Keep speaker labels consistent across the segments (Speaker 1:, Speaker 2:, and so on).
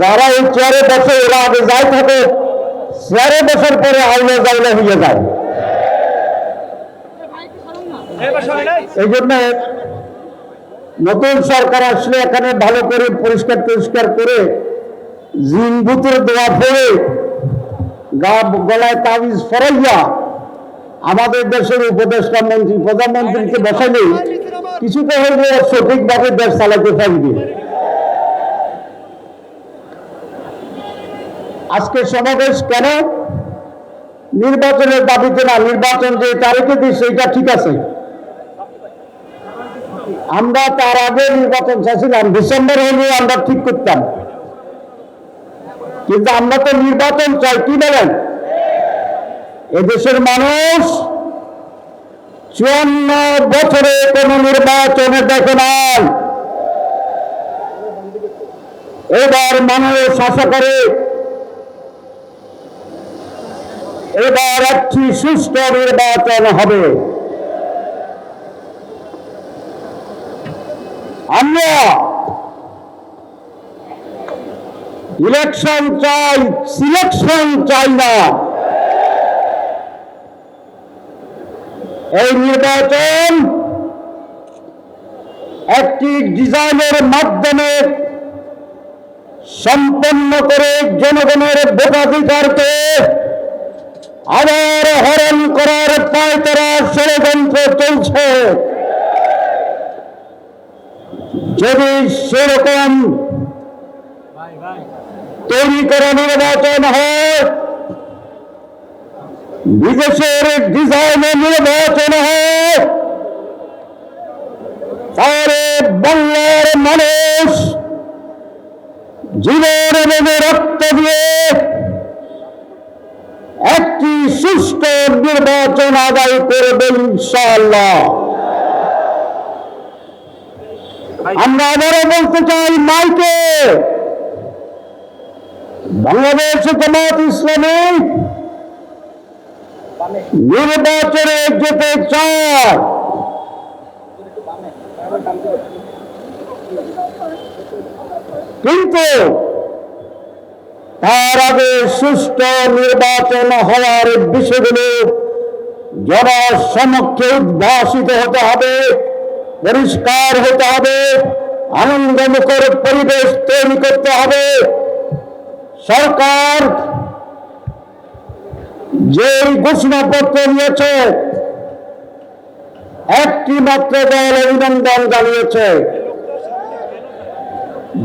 Speaker 1: যারা এই চেয়ারে বসে, এরা আগে যাই থাকে। চেয়ারে বসার পরে আইনে যাইলে হয়ে যায়। এই জন্য নতুন সরকার আসলে এখানে ভালো করে পরিষ্কার পরিষ্কার করে জিন ভূতের দোয়া পড়ে গা গলায় তাবিজ ফরাইয়া আমাদের দেশের উপদেষ্টা মন্ত্রী, প্রধানমন্ত্রীকে বসালে কিছুটা হইলে সঠিকভাবে দেশ চালাতে থাকবে আজকে সমাবেশ কেন? নির্বাচনের দাবিতে না, নির্বাচন যে তারিখে দিই সেইটা ঠিক আছে। আমরা তার আগে নির্বাচন চাইছিলাম, ডিসেম্বর হলে আমরা ঠিক করতাম। কিন্তু আমরা তো নির্বাচন চাই কি বলেন? এদেশের মানুষ চুয়ান্ন বছরে কোন নির্বাচনে দেখে নাই। এবার মানুষ আশা করে এবার একটি সুষ্ঠু নির্বাচন হবে। আমরা ইলেকশন চাই, সিলেকশন চাই না। এই নির্বাচন একটি ডিজাইনের মাধ্যমে সম্পন্ন করে জনগণের ভোটাধিকারকে আবার হরণ করার পায়তারা ষড়যন্ত্র চলছে। যদি সেরকম তৈরি করা নির্বাচন হয়, বিদেশের ডিজাইনে নির্বাচন হয়, তাহলে বাংলার মানুষ জীবন রক্ত দিয়ে একটি সুস্থ নির্বাচন আদায় করবে ইনশাআল্লাহ। আমরা আবারও বলতে চাই, মাইকে। বাংলাদেশ জামাত ইসলামী নির্বাচনে যেতে চায়। কিন্তু তার আগে সুষ্ঠু নির্বাচন হওয়ার বিষয়গুলো জনসমক্ষে উদ্ভাসিত হতে হবে, পরিষ্কার হতে হবে, আনন্দমুখর পরিবেশ তৈরি করতে হবে। সরকার যে ঘোষণাপত্র নিয়েছে একটি মাত্র দল অভিনন্দন জানিয়েছে।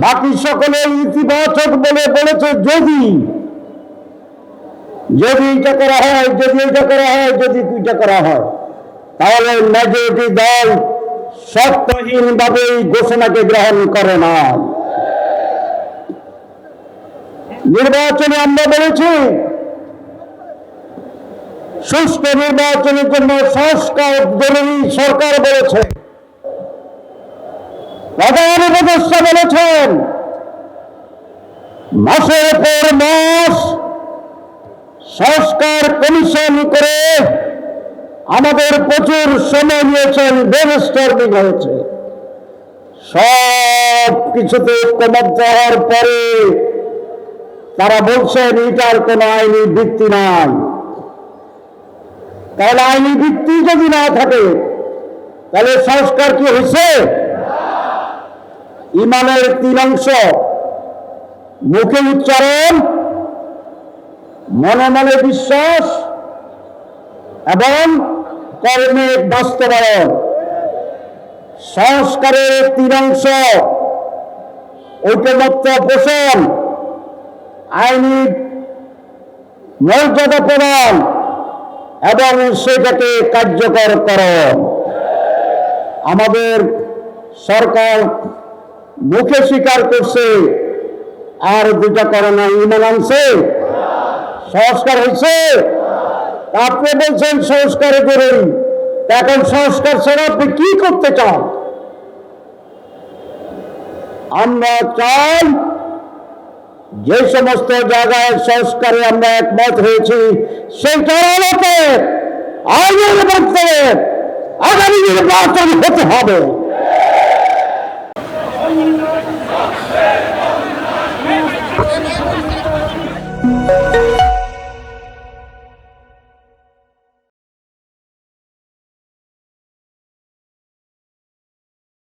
Speaker 1: বাকি সকলে ইতিবাচক বলে বলেছে, যদি যদি এটা করা হয়, যদি এটা করা হয়, যদি দুইটা করা হয়, তাহলে মেজরিটি দল সত্যহীন ভাবে এই ঘোষণাকে গ্রহণ করে না। নির্বাচনে আমরা বলেছি সুস্থ নির্বাচনের জন্য সংস্কার জরুরি, সরকার বলেছে। বলেছেন মাসের পর মাস সংস্কার কমিশন করে আমাদের প্রচুর সময় নিয়েছেন ব্রেনস্টর্মিং হয়েছে। সব কিছুতে ঐক্যমত হওয়ার পরে তারা বলছেন, এটার কোন আইনি ভিত্তি নাই। তাহলে আইনি ভিত্তি যদি না থাকে, তাহলে সংস্কার কি হয়েছে? ইমানের তিন অংশ। মুখে উচ্চারণ, মনে মনে বিশ্বাস, এবং কর্মে বাস্তবায়ন। সংস্কারের তিন অংশ। ঐক্যমত্য পোষণ, আইনি মর্যাদা প্রদান, এবং সেটাকে কার্যকর করণ আমাদের সরকার মুখে স্বীকার করছে, আর দুটা করোনা ইমান আনছে। সংস্কার হয়েছে। আপনি বলছেন সংস্কারে করুন। এখন সংস্কার ছাড়া আপনি কি করতে চান? আমরা চাই যে সমস্ত জায়গায় সংস্কারে আমরা একমত হয়েছি, সেইটার আলোকে আগামী নির্বাচন হতে হবে।
Speaker 2: Thank you.